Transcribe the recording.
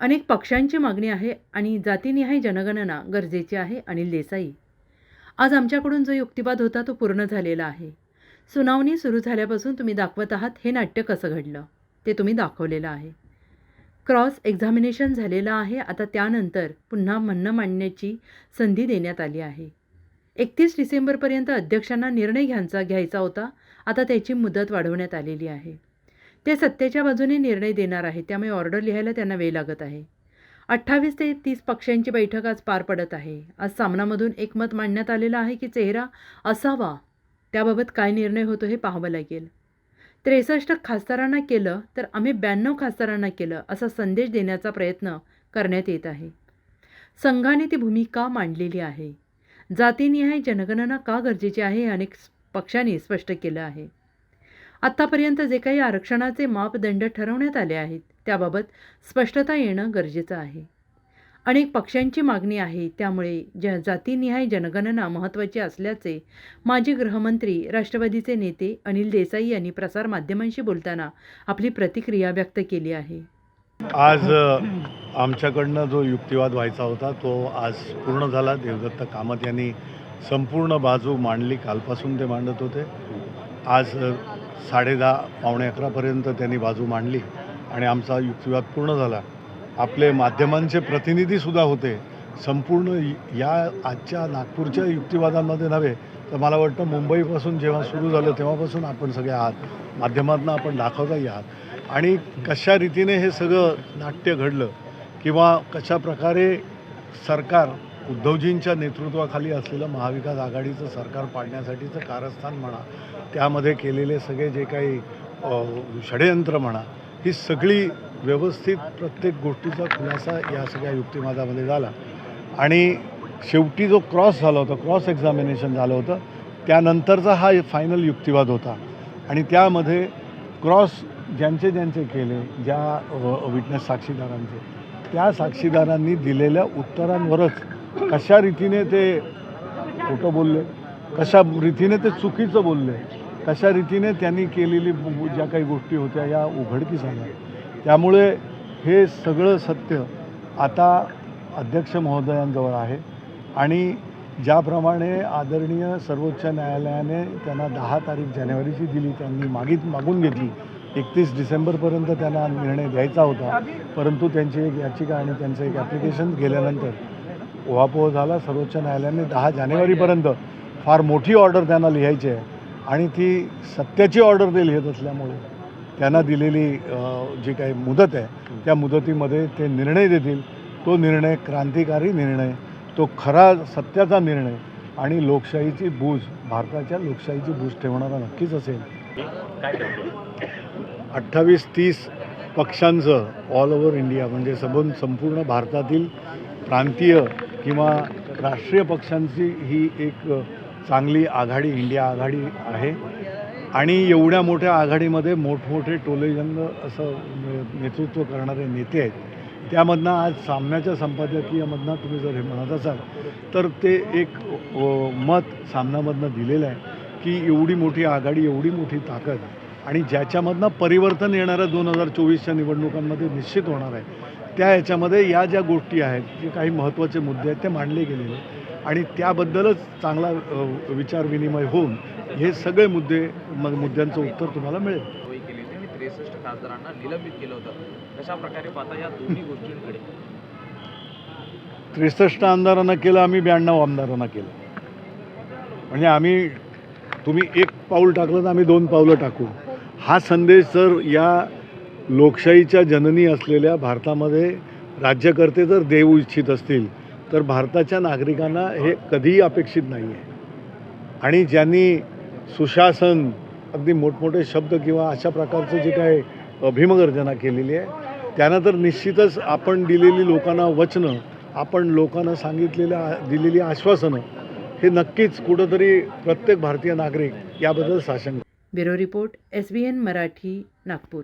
अनेक पक्षांची मागणी आहे आणि जातीनिहाय जनगणना गरजेची आहे अनिल देसाई. आज आमच्याकडून जो युक्तिवाद होता तो पूर्ण झालेला आहे. सुनावणी सुरू झाल्यापासून तुम्ही दाखवत आहात हे नाट्य कसं घडलं ते तुम्ही दाखवलेलं आहे. क्रॉस एक्झामिनेशन झालेलं आहे आता त्यानंतर पुन्हा म्हणणं मांडण्याची संधी देण्यात आली आहे. एकतीस डिसेंबरपर्यंत अध्यक्षांना निर्णय घ्यायचा घ्यायचा होता आता त्याची मुदत वाढवण्यात आलेली आहे. ते सत्तेच्या बाजूने निर्णय देणार आहे. त्यामुळे ऑर्डर लिहायला त्यांना वेळ लागत आहे. अठ्ठावीस ते तीस पक्षांची बैठक आज पार पडत आहे. आज सामनामधून एकमत मांडण्यात आलेलं आहे की चेहरा असावा? त्याबाबत काय निर्णय होतो हे पाहावं लागेल. त्रेसष्ट खासदारांना केलं तर आम्ही ब्याण्णव खासदारांना केलं असा संदेश देण्याचा प्रयत्न करण्यात येत आहे. संघाने ती भूमिका मांडलेली आहे. जातीनिहाय जनगणना का गरजेची आहे हे अनेक पक्षांनी स्पष्ट केलं आहे. आत्तापर्यंत जे काही आरक्षणाचे मापदंड ठरवण्यात आले आहेत त्याबाबत स्पष्टता येणं गरजेचं आहे. अनेक पक्षांची मागणी आहे त्यामुळे ज जातीनिहाय जनगणना महत्त्वाची असल्याचे माजी गृहमंत्री राष्ट्रवादीचे नेते अनिल देसाई यांनी प्रसारमाध्यमांशी बोलताना आपली प्रतिक्रिया व्यक्त केली आहे. आज आमच्याकडनं जो युक्तिवाद व्हायचा होता तो आज पूर्ण झाला. देवदत्त कामत यांनी संपूर्ण बाजू मांडली. कालपासून ते मांडत होते. आज साडेदहा पावणे अकरापर्यंत त्यांनी बाजू मांडली आणि आमचा युक्तिवाद पूर्ण झाला. आपले माध्यमांचे प्रतिनिधीसुद्धा होते. संपूर्ण या आजच्या नागपूरच्या युक्तिवादांमध्ये नव्हे तर मला वाटतं मुंबईपासून जेव्हा सुरू झालं तेव्हापासून आपण सगळे आहात. माध्यमातून आपण दाखवताही आहात. आणि कशा रीतीने हे सगळं नाट्य घडलं किंवा कशा प्रकारे सरकार उद्धवजींच्या नेतृत्वाखाली असलेलं महाविकास आघाडीचं सरकार पाडण्यासाठीचं कारस्थान म्हणा त्यामध्ये केलेले सगळे जे काही षडयंत्र म्हणा ही सगळी व्यवस्थित प्रत्येक गोष्टीचा खुलासा या सगळ्या युक्तिवादामध्ये झाला. आणि शेवटी जो क्रॉस झाला होता क्रॉस एक्झामिनेशन झालं होतं त्यानंतरचा हा फायनल युक्तिवाद होता. आणि त्यामध्ये क्रॉस ज्यांचे ज्यांचे केले ज्या विटनेस साक्षीदारांचे त्या साक्षीदारांनी दिलेल्या उत्तरांवरच कशा रीतीने ते खोटं बोलले? कशा रीतीने ते चुकीचं बोलले? कशा रीतीने त्यांनी केलेली ज्या काही गोष्टी होत्या या उघडकीस आल्या? त्यामुळे हे सगळं सत्य आता अध्यक्ष महोदयांजवळ आहे आणि ज्याप्रमाणे आदरणीय सर्वोच्च न्यायालयाने त्यांना दहा तारीख जानेवारीची दिली त्यांनी मागित मागून घेतली. एकतीस डिसेंबरपर्यंत त्यांना निर्णय द्यायचा होता परंतु त्यांची एक याचिका आणि त्यांचं एक ॲप्लिकेशन गेल्यानंतर उहापोह झाला. सर्वोच्च न्यायालयाने दहा जानेवारीपर्यंत फार मोठी ऑर्डर त्यांना लिहायची आहे. आणि ती सत्याची ऑर्डर ते लिहित असल्यामुळे त्यांना दिलेली जी काही मुदत आहे त्या मुदतीमध्ये ते निर्णय देतील. तो निर्णय क्रांतिकारी निर्णय तो खरा सत्याचा निर्णय आणि लोकशाहीची बूज भारताच्या लोकशाहीची बूज ठेवणारा नक्कीच असेल. अठ्ठावीस तीस पक्षांचं ऑल ओव्हर इंडिया म्हणजे सबून संपूर्ण भारतातील प्रांतीय किंवा राष्ट्रीय पक्षांची ही एक चांगली आघाडी इंडिया आघाडी आहे. आणि एवढ्या मोठ्या आघाडीमध्ये मोठमोठे टोलेजंग असं ने- नेतृत्व करणारे नेते आहेत. त्यामधनं आज सामन्याच्या संपादकीयमधनं तुम्ही जर हे म्हणत असाल तर ते एक मत सामन्यामधनं दिलेलं आहे की एवढी मोठी आघाडी एवढी मोठी ताकद आणि ज्याच्यामधनं परिवर्तन येणाऱ्या दोन हजार चोवीसच्या निवडणुकांमध्ये निश्चित होणार आहे त्या याच्यामध्ये या ज्या गोष्टी आहेत जे काही महत्त्वाचे मुद्दे आहेत ते मांडले गेलेले. आणि त्याबद्दलच चांगला विचारविनिमय होऊन हे सगळे मुद्दे मग मुद्द्यांचं उत्तर तुम्हाला मिळेल. त्रेसष्ट खासदारांना निलंबित केलं होतं. कशा प्रकारे पाहता या दोन्ही गोष्टींकडे? त्रेसष्ट आमदारांना केलं आम्ही ब्याण्णव आमदारांना केलं. म्हणजे आम्ही तुम्ही एक पाऊल टाकलं तर आम्ही दोन पावलं टाकू. हा संदेश जर या लोकशाहीच्या जननी असलेल्या भारतामध्ये राज्यकर्ते जर देऊ इच्छित असतील तर भारताच्या नागरिकांना हे कधीही अपेक्षित नाही आहे आणि ज्यांनी सुशासन अगदी मोठमोठे शब्द किंवा अशा प्रकारचं जे काय भीमगर्जना केलेली आहे त्यांना तर निश्चितच आपण दिलेली लोकांना वचनं आपण लोकांना सांगितलेल्या दिलेली आश्वासनं हे नक्कीच कुठंतरी प्रत्येक भारतीय नागरिक याबद्दल साशंक bureau report S B N Marathi Nagpur.